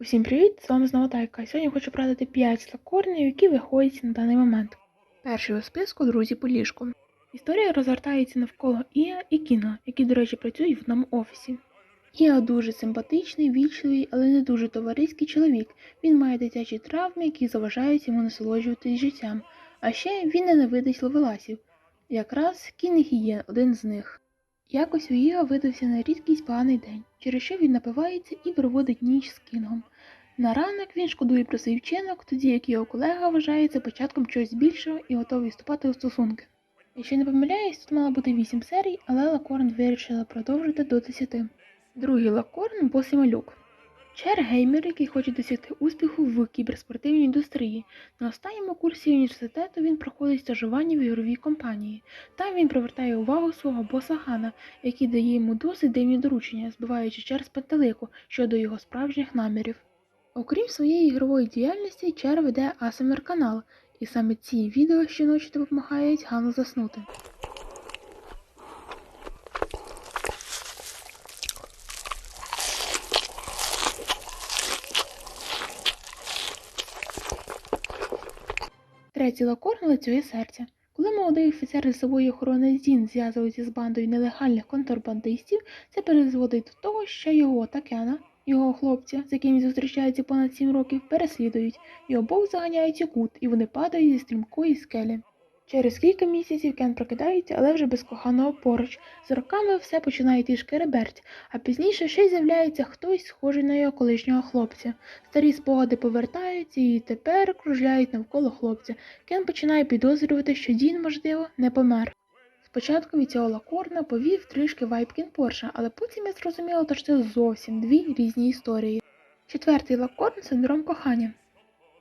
Усім привіт! З вами знову Тайка. Сьогодні хочу порадити 5 слакорнів, які виходять на даний момент. Перший у списку друзі по ліжку. Історія розгортається навколо Іа і Кіна, які, до речі, працюють в одному офісі. Іа дуже симпатичний, вічливий, але не дуже товариський чоловік. Він має дитячі травми, які заважають йому насолоджуватись життям. А ще він ненавидить ловеласів. Якраз Кін і Гієн один з них. Якось у Іга видався на рідкість поганий день, через що він напивається і проводить ніч з Кінгом. На ранок він шкодує про свій вчинок, тоді як його колега вважає це початком чогось більшого і готовий вступати у стосунки. Якщо не помиляюсь, тут мало бути 8 серій, але Лакорн вирішила продовжити до 10. Другий Лакорн босий малюк. Чер геймер, який хоче досягти успіху в кіберспортивній індустрії. На останньому курсі університету він проходить стажування в ігровій компанії. Там він привертає увагу свого боса Хана, який дає йому досить дивні доручення, збиваючи Чер з пантелику щодо його справжніх намірів. Окрім своєї ігрової діяльності, Чер веде ASMR канал, і саме ці відео щоночі допомагають Хану заснути. Третій лакорн лицює серця. Коли молодий офіцер лісової охорони Зін зв'язується з бандою нелегальних контрабандистів, це призводить до того, що його Такена, його хлопця, з яким він зустрічається понад сім років, переслідують, і обох заганяють у кут, і вони падають зі стрімкої скелі. Через кілька місяців Кен прокидається, але вже без коханого поруч. З роками все починає йти шкереберть, а пізніше ще й з'являється хтось схожий на його колишнього хлопця. Старі спогади повертаються і тепер кружляють навколо хлопця. Кен починає підозрювати, що Дін, можливо, не помер. Спочатку від цього лакорна повів трішки вайп Порша, але потім я зрозуміла, що це зовсім дві різні історії. Четвертий лакорн синдром кохання.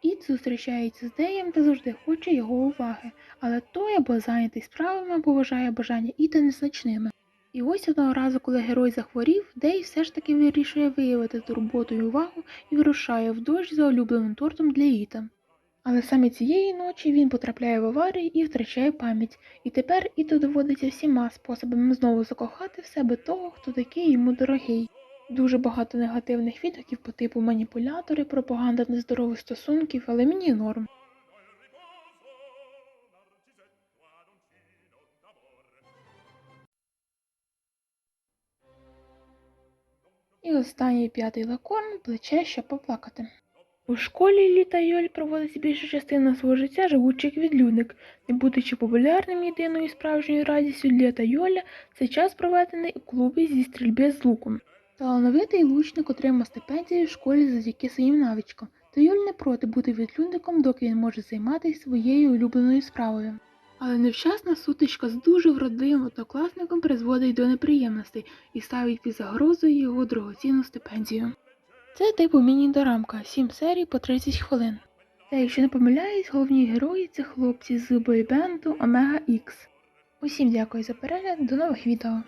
Ід зустрічається з Деєм та завжди хоче його уваги, але той або зайнятий справами, або вважає бажання Іта незначними. І ось одного разу, коли герой захворів, Дей все ж таки вирішує виявити турботу і увагу і вирушає в дощ за улюбленим тортом для Іта. Але саме цієї ночі він потрапляє в аварію і втрачає пам'ять, і тепер Іто доводиться всіма способами знову закохати в себе того, хто такий йому дорогий. Дуже багато негативних відгуків по типу маніпулятори, пропаганда нездорових стосунків, але мені норм. І останній п'ятий лакорн плече, щоб поплакати. У школі Літа Йоль проводить більшу частину свого життя живучи як відлюдник, не будучи популярним єдиною справжньою радістю Літа Йоля, це час проведений у клубі зі стрільби з луком. Талановитий лучник отримав стипендію в школі завдяки своїм навичкам, та Юль не проти бути відлюдником, доки він може займатися своєю улюбленою справою. Але невчасна сутичка з дуже вродливим однокласником призводить до неприємностей і ставить під загрозою його дорогоцінну стипендію. Це типу міні-дорамка, 7 серій по 30 хвилин. Та якщо не помиляюсь, головні герої це хлопці з бойбенду Омега X. Усім дякую за перегляд, до нових відео.